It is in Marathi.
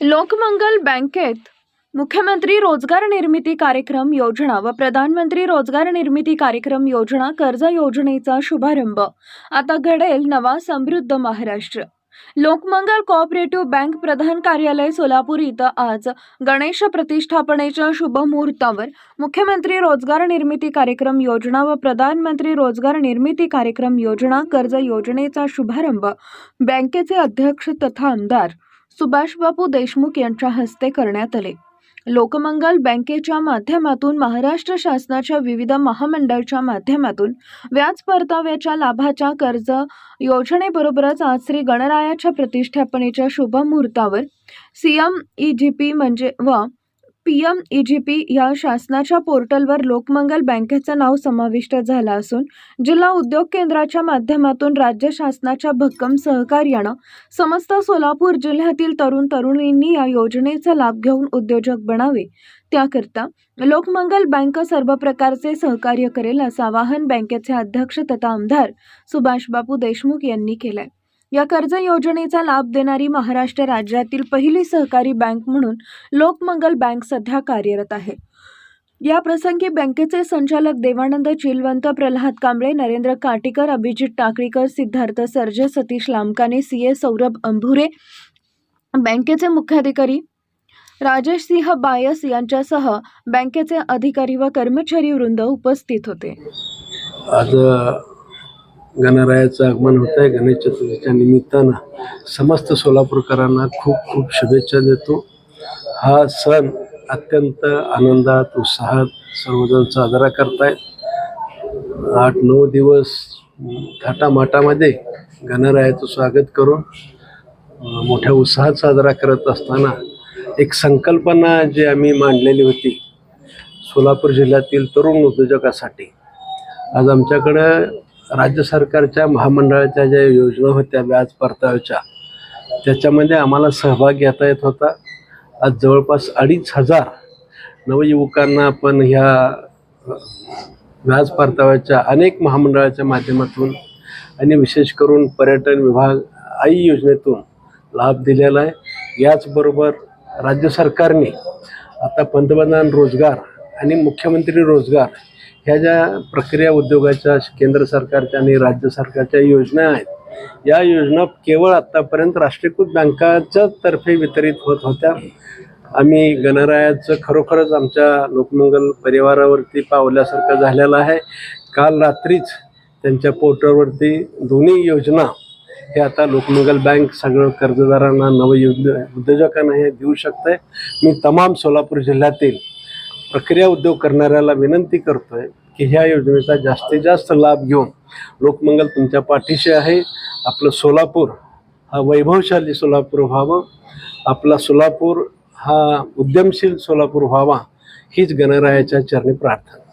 लोकमंगल बँकेत मुख्यमंत्री रोजगार निर्मिती कार्यक्रम योजना व प्रधानमंत्री रोजगार निर्मिती कार्यक्रम योजना कर्ज योजनेचा शुभारंभ. आता घडेल नवा समृद्ध महाराष्ट्र. लोकमंगल कोऑपरेटिव्ह बँक प्रधान कार्यालय सोलापूर इथं आज गणेश प्रतिष्ठापनेच्या शुभमुहूर्तावर मुख्यमंत्री रोजगार निर्मिती कार्यक्रम योजना व प्रधानमंत्री रोजगार निर्मिती कार्यक्रम योजना कर्ज योजनेचा शुभारंभ बँकेचे अध्यक्ष तथा आमदार सुभाषबाबू देशमुख यांच्या हस्ते करण्यात आले. लोकमंगल बँकेच्या माध्यमातून महाराष्ट्र शासनाच्या विविध महामंडळाच्या माध्यमातून व्याज परताव्याच्या लाभाच्या कर्ज योजनेबरोबरच आज श्री गणरायाच्या प्रतिष्ठापनेच्या शुभ मुहूर्तावर जी पी म्हणजे व P M E G P या शासनाच्या पोर्टलवर लोकमंगल बँकेचं नाव समाविष्ट झालं असून जिल्हा उद्योग केंद्राच्या माध्यमातून राज्य शासनाच्या भक्कम सहकार्यानं समस्त सोलापूर जिल्ह्यातील तरुण तरुणींनी या योजनेचा लाभ घेऊन उद्योजक बनावे. त्याकरता लोकमंगल बँक सर्व प्रकारचे सहकार्य करेल असं आवाहन बँकेचे अध्यक्ष तथा आमदार सुभाषबाबू देशमुख यांनी केलं आहे या कर्ज योजनेचा लाभ देणारी महाराष्ट्र राज्यातील पहिली सहकारी बँक म्हणून लोकमंगल बँक सध्या कार्यरत आहे. या प्रसंगी बँकेचे संचालक देवानंद चिलवंत प्रल्हाद कांबळे नरेंद्र काटीकर अभिजित टाकळीकर सिद्धार्थ सर्जे सतीश लामकाने सी ए सौरभ अंभुरे बँकेचे मुख्याधिकारी राजेश सिंह बायस यांच्यासह बँकेचे अधिकारी व कर्मचारी वृंद उपस्थित होते. आज गणरायाचं आगमन होत आहे गणेश चतुर्थीच्या निमित्तानं समस्त सोलापूरकरांना खूप खूप शुभेच्छा देतो. हा सण अत्यंत आनंदात उत्साहात सर्वजण साजरा करतायत. आठ नऊ दिवस थाटामाटामध्ये गणरायाचं स्वागत करून मोठ्या उत्साहात साजरा करत असताना एक संकल्पना जी आम्ही मांडलेली होती सोलापूर जिल्ह्यातील तरुण उद्योजकासाठी. आज आमच्याकडं राज्य सरकारच्या महामंडळाच्या ज्या योजना होत्या व्याज परताव्याच्या त्याच्यामध्ये आम्हाला सहभाग घेता येत होता. आज जवळपास अडीच हजार नवयुवकांना आपण ह्या व्याज परताव्याच्या अनेक महामंडळाच्या माध्यमातून आणि विशेष करून पर्यटन विभाग आई योजनेतून लाभ दिलेला आहे. याचबरोबर राज्य सरकारने आता पंतप्रधान रोजगार आणि मुख्यमंत्री रोजगार ह्या ज्या प्रक्रिया उद्योगाच्या केंद्र सरकारच्या आणि राज्य सरकारच्या योजना आहेत या योजना केवळ आत्तापर्यंत राष्ट्रीयकृत बँकाच्या तर्फे वितरित होत होत्या. आम्ही गणरायाचं खरोखरच आमच्या लोकमंगल परिवारावरती पावल्यासारखं झालेलं आहे. काल रात्रीच त्यांच्या पोर्टलवरती दोन्ही योजना हे आता लोकमंगल बँक सगळं कर्जदारांना नवयुद्ध उद्योजकांना हे देऊ शकते मी तमाम सोलापूर जिल्ह्यातील प्रक्रिया उद्योग करणाऱ्याला विनंती करतोय की ह्या योजनेचा जास्तीत जास्त लाभ घेऊन लोकमंगल तुमच्या पाठीशी आहे. आपलं सोलापूर हा वैभवशाली सोलापूर व्हावं. आपला सोलापूर हा उद्यमशील सोलापूर व्हावा हीच गणरायाच्या चरणी प्रार्थना.